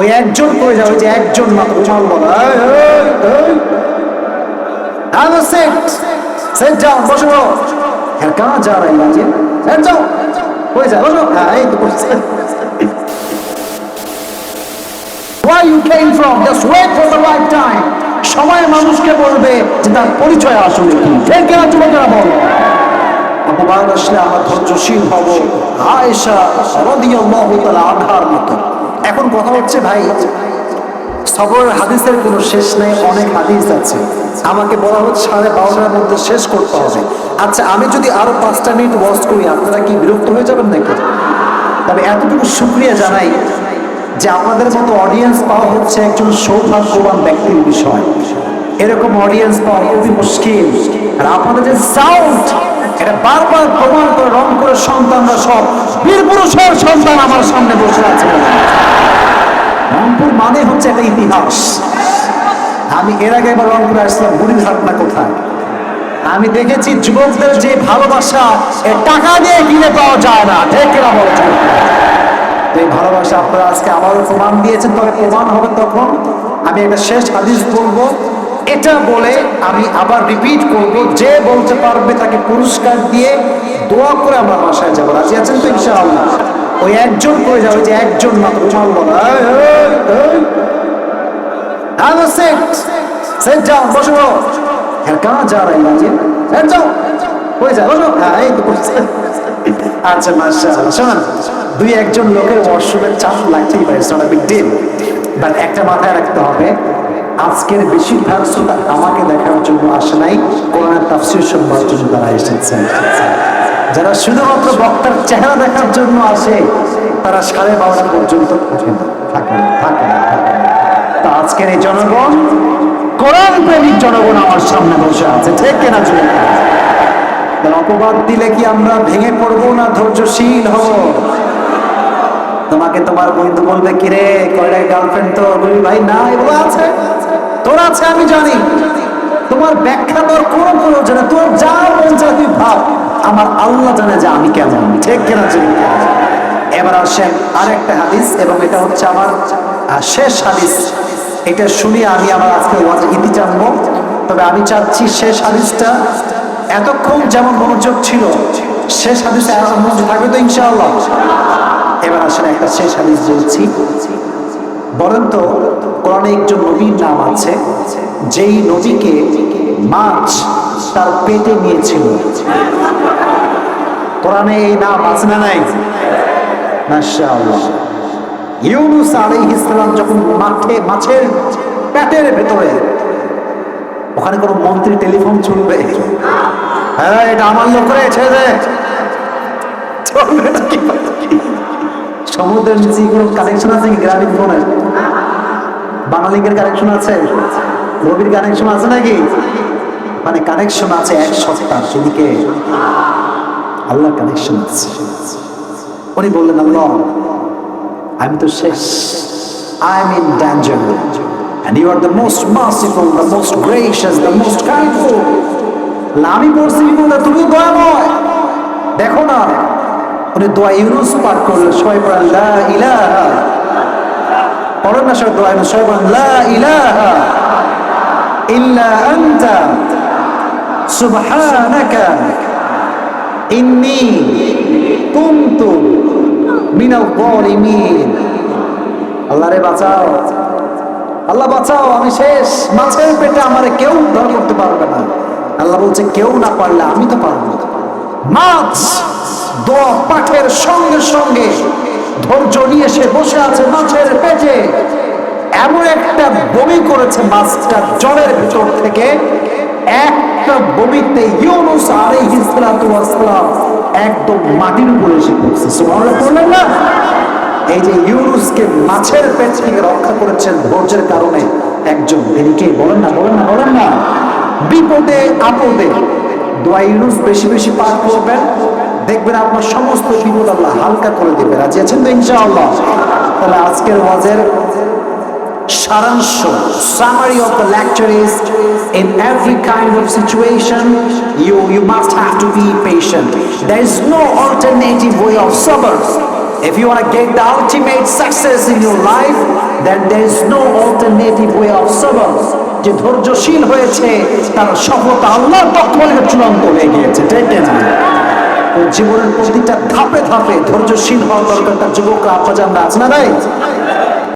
ওই একজন করে যাবে যে একজন মাত্র উমার বলা। a seat. Sit down. বসো। হ্যাঁ কাহা যা রাই আছে? হ্যাঁ যাও। হয়ে যায়, বসো। হ্যাঁ এই তো বসছে। Where you came from? Just wait for the right time. সময় মানুষকে বলবে যে তার পরিচয় আসলে কি ঠিক কিনা যুবকেরা বল অপমান আসলে আমরা ধৈর্যশীল হব। আয়েশা রাদিয়াল্লাহু তাআলা আনহার মতো। কথা হচ্ছে, ভাই সবরের হাদিসের কোনো শেষ নেই, অনেক হাদিস আছে। আমাকে বলা হচ্ছে সাড়ে বারোটার মধ্যে শেষ করতে হবে। আচ্ছা আমি যদি আরও পাঁচটা মিনিট ওয়াস্ট করি, আপনারা কি বিরক্ত হয়ে যাবেন নাকি? তবে এতটুকু শুক্রিয়া জানাই যে আপনাদের মতো অডিয়েন্স পাওয়া হচ্ছে একজন সৌভাগ্যবান ব্যক্তির বিষয়। এরকম অডিয়েন্স পাওয়া খুবই মুশকিল। আর আপনাদের যে সাউন্ড এটা বারবার প্রমাণ করে, রং করে সন্তানরা সব বীর পুরুষের সন্তান আমার সামনে বসে আছে। হচ্ছে একটা ইতিহাস আমি এর আগে একবার রংপুরে আসলাম বুড়ির হাটনা কোথায়? আমি দেখেছি যুবকদের যে ভালোবাসা টাকা দিয়ে কিনে পাওয়া যায় না ঠিক কিনা বলো এই ভালোবাসা আপনারা আজকে আমারও প্রমাণ দিয়েছেন, তবে প্রমাণ হবে তখন। আমি একটা শেষ হাদিস বলব। এটা বলে আমি আবার রিপিট করব, যে বলতে পারবে তাকে পুরস্কার দিয়ে দোয়া করে আমরা বাসায় যাব। রাজি আছেন তো ইনশাআল্লাহ? ওই একজন করে যাবে যে একজন মাত্র উমার বলা। A seat. Sit down. বসো হ্যাঁ কাহা যা রাই আছে হ্যাঁ যাও হয়ে যায় বসো হ্যাঁ এই তো বসছে আচ্ছা মাশাআল্লাহ। শোনেন, দুই একজন লোকের ওয়াশরুমের চাপ লাগতেই পারে সো বিগ ডিল বাট একটা মাথায় রাখতে হবে, আজকের বেশিরভাগ শ্রোতা আমাকে দেখার জন্য আসে নাই, কোরআনের তাফসীর শুনবার জন্য তারা এসেছে। যারা শুধুমাত্র বক্তার চেহারা দেখার জন্য আসে, তারা সাড়ে বারোটা পর্যন্ত থাকে না, থাকে থাকে আজকের এই জনগণ, কোরআন প্রেমিক জনগণ আমার সামনে বসে আছে। ঠিক কেনা চলে অপবাদ দিলে কি আমরা ভেঙে পড়ব না ধৈর্যশীল হব? তোমাকে তোমার বন্ধু বলবে কি রে কয়টা গার্লফ্রেন্ড তো, বলি, ভাই, না, এগুলো আছে। তোর আছে, আমি জানি। তোমার ব্যাখ্যা তোর কোনো প্রয়োজন তোর যা মন চায়, তুই ভাব। আমার আল্লাহ জানে যে আমি কেমন। ঠিক কেনা চলে এবার আসেন আরেকটা হাদিস, এবং এটা হচ্ছে আমার শেষ হাদিস। এটা শুনে আমি আমার আজকে ওয়াজ ইতি জানব। তবে আমি চাচ্ছি শেষ হাদিসটা এতক্ষণ যেমন মনোযোগ ছিল, শেষ হাদিসে মনোযোগ থাকবে তো ইনশাআল্লাহ। এবার আসলে একটা শেষ হাদিস বলছি বলেন তো কোরআনে একজন নবীর নাম আছে, যেই নবীকে মাছ তার পেটে নিয়েছিল। কোরআনে এই নাম আছে না নাই? মাশাআল্লাহ। ইউনুস আলাইহিস সালাম যখন মাঠে মাছের পেটের ভেতরে, ওখানে কোনো মন্ত্রী টেলিফোন চলবে হ্যাঁ এটা আমার লোক রে ছেড়ে দে চলবে না কি সমুদ্রের নিচে কোনো কানেকশন আছে গ্রামীণ ফোনের বাংলালিঙ্কের কানেকশন আছে? রবির কানেকশন আছে নাকি? মানে কানেকশন আছে এক সপ্তাহ, সেদিকে আল্লাহ কানেকশন আছে। উনি বললেন, আল্লাহ আমি তো শেষ I am in danger and you are the most merciful, the most gracious, the most kindful. আমি বলছি বলে তুমি দয়াময়। দেখো না উনি দোয়া ইউনুস পাঠ করলেন সবাই পড়েন, লা ইলাহা। পড়েন না সবাই, দোয়া ইউনুস, সবাই পড়েন, লা ইলাহা ইল্লা আনতা সুবহানাকা ইন্নী আল্লাহ রে বাঁচাও। আল্লাহ বাঁচাও, আমি শেষ। মাছের পেটে আমারে কেউ উদ্ধার করতে পারবে না। আল্লাহ বলছে, কেউ না পারলে আমি তো পারব মাছ পাঠের সঙ্গে সঙ্গে ধৈর্য নিয়ে সে বসে আছে মাছের পেটে। এমন একটা বমি করেছে মাছটা জলের ভিতর থেকে। একটা বমিতে ইউনুস আলাইহিস সালাতু ওয়াস সালাম একদম মাটির উপরে এসে পড়ছে। বললেন না এই যে ইউনুসকে মাছের পেট থেকে রক্ষা করেছেন ধৈর্যের কারণে একজন, তিনি কে? বলেন না বলেন না বলেন না। বিপদে, আপদে দোয়া ইউনুস বেশি বেশি পাঠ করবেন। দেখবেন আপনার সমস্ত বিপদ আল্লাহ হালকা করে দেবে রাজি আছেন তো ইনশাআল্লাহ? তাহলে আজকের ওয়াজের সারাংশ summary of the lecture is in every kind of situation you you must have to be patient there is no alternative way of sabr if you want to get the ultimate success in your life that there is no alternative way of sabr যে ধৈর্যশীল হয়েছে তার সফলতা আল্লাহর পক্ষ থেকে চূড়ান্ত হয়ে গিয়েছে ঠিক না জীবনের প্রতিটা ধাপে ধাপে ধৈর্যশীল হওয়া দরকার তার যুবকরা আপাজানরা আছে না নাই